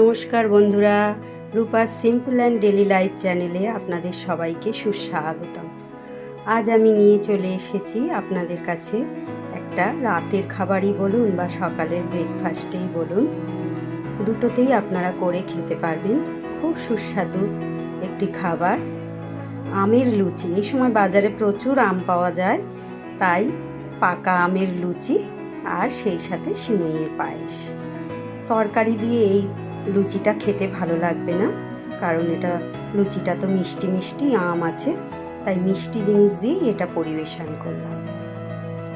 নমস্কার বন্ধুরা রূপার সিম্পল অ্যান্ড ডেলি লাইফ চ্যানেলে আপনাদের সবাইকে সুস্বাগতম। আজ আমি নিয়ে চলে এসেছি আপনাদের কাছে একটা রাতের খাবারই বলুন বা সকালের ব্রেকফাস্টেই বলুন। দুটোতেই আপনারা করে খেতে পারবেন। খুব সুস্বাদু একটি খাবার। আমের লুচি, এই সময় বাজারে প্রচুর আম পাওয়া যায়, তাই পাকা আমের লুচি আর সেই সাথে সিমইয়ের পায়েস। তরকারি দিয়ে এই লুচিটা খেতে ভালো লাগবে না, কারণ এটা লুচিটা তো মিষ্টি মিষ্টি আম আছে, তাই মিষ্টি জিনিস দিয়ে এটা পরিবেশন করলাম।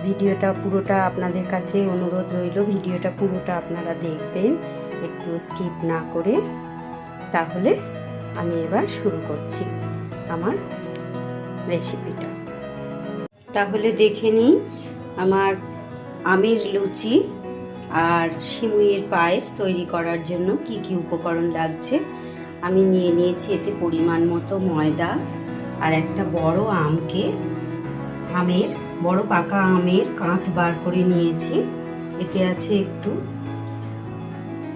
ভিডিওটা পুরোটা আপনাদের কাছে অনুরোধ রইল, ভিডিওটা পুরোটা আপনারা দেখবেন, একটু স্কিপ না করে। তাহলে আমি এবার শুরু করছি আমার রেসিপিটা। তাহলে দেখে নিই, আমার আমের লুচি আর সিমুইয়ের পায়েস তৈরি করার জন্য কি কি উপকরণ লাগছে, আমি নিয়ে নিয়েছি এতে পরিমাণ মতো ময়দা আর একটা বড় আমকে, আমের, বড় পাকা আমের কাঁচ বার করে নিয়েছি। এতে আছে একটু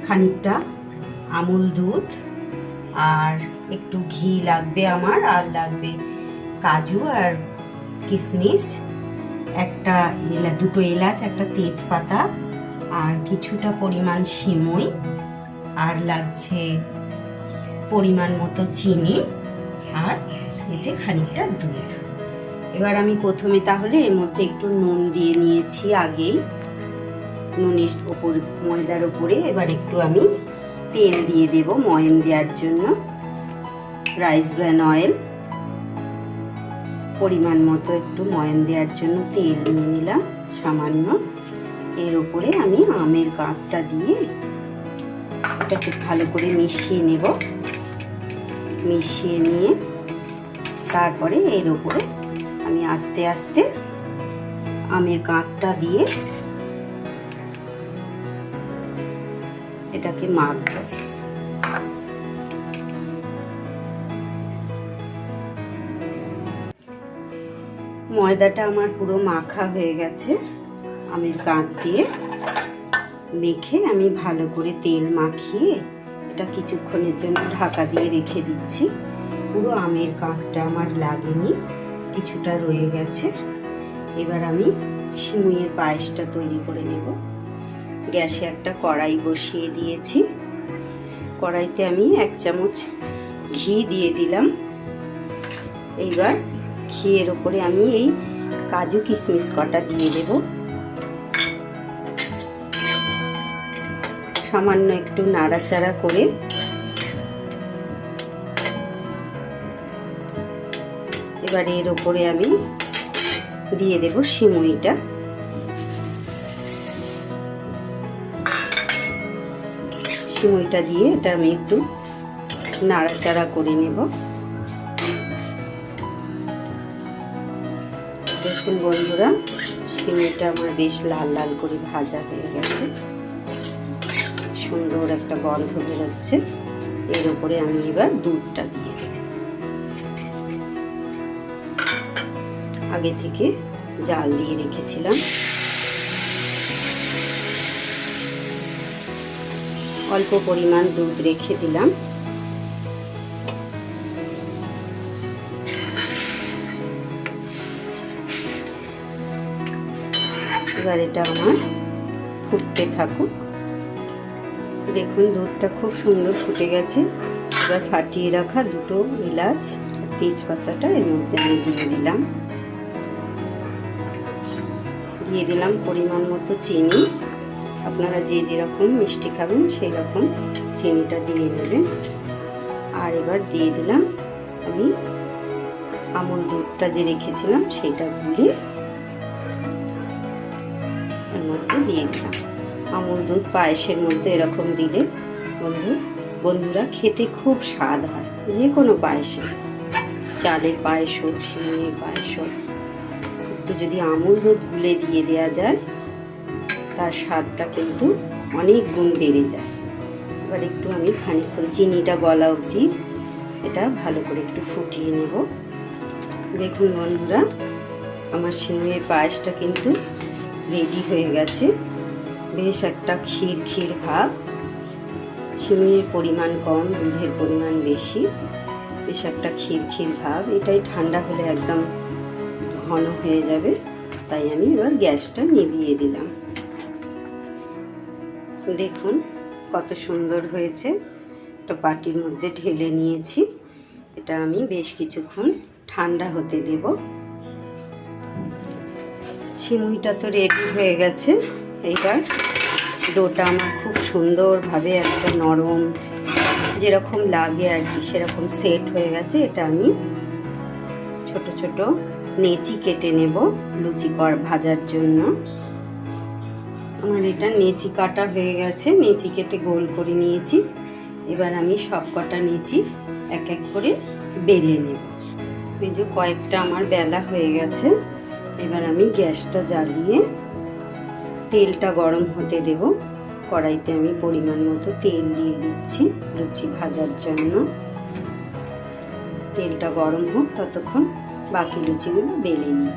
খানিকটা আমুল দুধ আর একটু ঘি লাগবে আমার, আর লাগবে কাজু আর কিশমিশ, একটা এলা, দুটো এলাচ, একটা তেজপাতা আর কিছুটা পরিমাণ সিমই, আর লাগছে পরিমাণ মতো চিনি, আর এতে খানিকটা দুধ। এবার আমি প্রথমে তাহলে এর মধ্যে একটু নুন দিয়ে নিয়েছি আগেই। নুনের ওপর, ময়দার ওপরে এবার একটু আমি তেল দিয়ে দেব ময়ম দেওয়ার জন্য। Rice bran oil. পরিমাণ মতো একটু ময়ম দেওয়ার জন্য তেল নিয়ে নিলাম, সামান্য। এর উপরে আমি আমের গাঁটটা দিয়ে এটাকে ভালো করে মিশিয়ে নেব। মিশিয়ে নিয়ে তারপরে এর উপরে আমি আস্তে আস্তে আমের গাঁটটা দিয়ে এটাকে মাখব। ময়দাটা আমার পুরো মাখা হয়ে গেছে। আমের কাঁধ দিয়ে মেখে আমি ভালো করে তেল মাখিয়ে এটা কিছুক্ষণের জন্য ঢাকা দিয়ে রেখে দিচ্ছি। পুরো আমের কাঁধটা আমার লাগেনি, কিছুটা রয়ে গেছে। এবার আমি সিমুইয়ের পায়েসটা তৈরি করে নেব। গ্যাসে একটা কড়াই বসিয়ে দিয়েছি। কড়াইতে আমি এক চামচ ঘি দিয়ে দিলাম। এইবার ঘিয়ের ওপরে আমি এই কাজু কিশমিশ কটা দিয়ে দেবো। সামান্য একটু নাড়াচাড়া করে এবার এর ওপরে আমি দিয়ে দেব সিমুইটা। সিমুইটা দিয়ে এটা আমি একটু নাড়াচাড়া করে নেব। দেখুন বন্ধুরা, সিমুইটা আমার বেশ লাল লাল করে ভাজা হয়ে গেছে। সুন্দর একটা গন্ধ বেরোচ্ছে। এর উপরে আমি এবার দুধটা দিয়ে দেব। আগে থেকে জাল দিয়ে রেখেছিলাম। অল্প পরিমাণ দুধ রেখে দিলাম। এবার এটা আমার ফুটতে থাকুক। দেখুন, দুধটা খুব সুন্দর ফুটে গেছে। এবার ফাটিয়ে রাখা দুটো এলাচ, তেজপাতাটা এর মধ্যে আমি দিয়ে দিলাম। দিয়ে দিলাম পরিমাণ মতো চিনি। আপনারা যে যেরকম মিষ্টি খাবেন সেই রকম চিনিটা দিয়ে নেবেন। আর এবার দিয়ে দিলাম আমি আমুল দুধটা যে রেখেছিলাম, সেটা গুলিয়ে এর মধ্যে দিয়ে দিলাম। আমুল দুধ পায়েসের মধ্যে এরকম দিলে বন্ধু, বন্ধুরা খেতে খুব স্বাদ হয়। যে কোনো পায়েসে চালের পায়েস হোক সিমের পায়েস হোক। একটু যদি আমুল দুধ গুলে দিয়ে দেওয়া যায়, তার স্বাদটা কিন্তু অনেক গুণ বেড়ে যায়। এবার একটু আমি খানিকক্ষণ চিনিটা গলা অবধি এটা ভালো করে একটু ফুটিয়ে নেব। দেখুন বন্ধুরা, আমার সিমের পায়েসটা কিন্তু রেডি হয়ে গেছে। বেশ একটা ক্ষীর ক্ষীর ভাব। সিমুইয়ের পরিমাণ কম, দুধের পরিমাণ বেশি। বেশ একটা ক্ষীর ক্ষীর ভাব। এটাই ঠান্ডা হলে একদম ঘন হয়ে যাবে। তাই আমি এবার গ্যাসটা নিভিয়ে দিলাম। দেখুন কত সুন্দর হয়েছে। একটা বাটির মধ্যে ঢেলে নিয়েছি। এটা আমি বেশ কিছুক্ষণ ঠান্ডা হতে দেব। সিমুইটা তো রেডি হয়ে গেছে। এইবার ডোটা আমার খুব সুন্দরভাবে একটা নরম যেরকম লাগে আর কি, সেরকম সেট হয়ে গেছে। এটা আমি ছোট ছোট নেচি কেটে নেব লুচি কর, ভাজার জন্য। আমার এটা নেচি কাটা হয়ে গেছে, নেচি কেটে গোল করে নিয়েছি। এবার আমি সব কটা নেচি এক এক করে বেলে নেব। এই যে কয়েকটা আমার বেলা হয়ে গেছে, এবার আমি গ্যাসটা জ্বালিয়ে তেলটা গরম হতে দেব। কড়াইতে আমি পরিমাণ মতো তেল দিয়ে দিচ্ছি লুচি ভাজার জন্য। তেলটা গরম হোক ততক্ষণ বাকি লুচিগুলো বেলে নিই।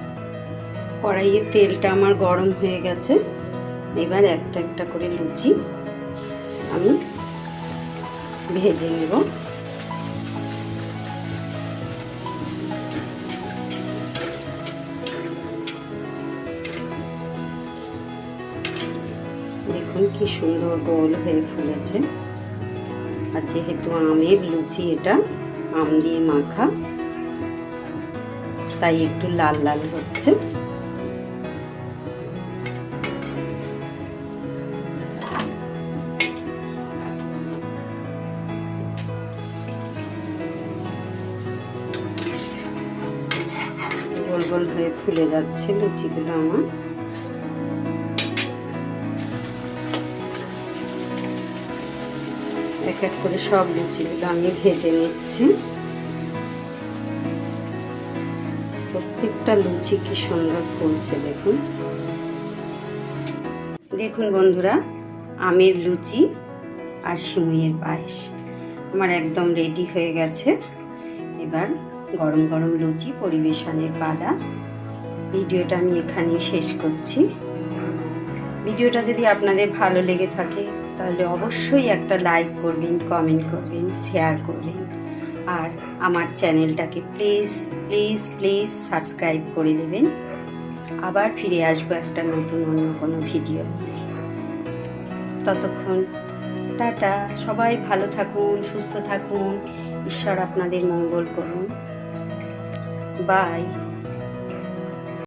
কড়াইয়ের তেলটা আমার গরম হয়ে গেছে। এবার একটা একটা করে লুচি আমি ভেজে নেব। দেখুন কি সুন্দর গোল হয়ে ফুলেছে। আর যেহেতু আমের লুচি এটা আম দিয়ে মাখা, তাই একটু লাল লাল হচ্ছে। গোল গোল হয়ে ফুলে যাচ্ছে লুচিগুলো আমার। এক করে সব লুচিগুলো আমি ভেজে নিচ্ছি। প্রত্যেকটা লুচি কি সুন্দর ফুলছে, দেখুন। দেখুন বন্ধুরা, আমের লুচি আর সিমুইয়ের পায়েস। আমার একদম রেডি হয়ে গেছে। এবার গরম গরম লুচি পরিবেশনের পালা। ভিডিওটা আমি এখানেই শেষ করছি। ভিডিওটা যদি আপনাদের ভালো লেগে থাকে তাহলে অবশ্যই একটা লাইক করবেন কমেন্ট করবেন শেয়ার করবেন। আর আমার চ্যানেলটাকে প্লিজ প্লিজ প্লিজ সাবস্ক্রাইব করে দেবেন। আবার ফিরে আসব একটা নতুন অন্য কোনো ভিডিও ততক্ষণ টাটা। সবাই ভালো থাকুন, সুস্থ থাকুন। ঈশ্বর আপনাদের মঙ্গল করুন। বাই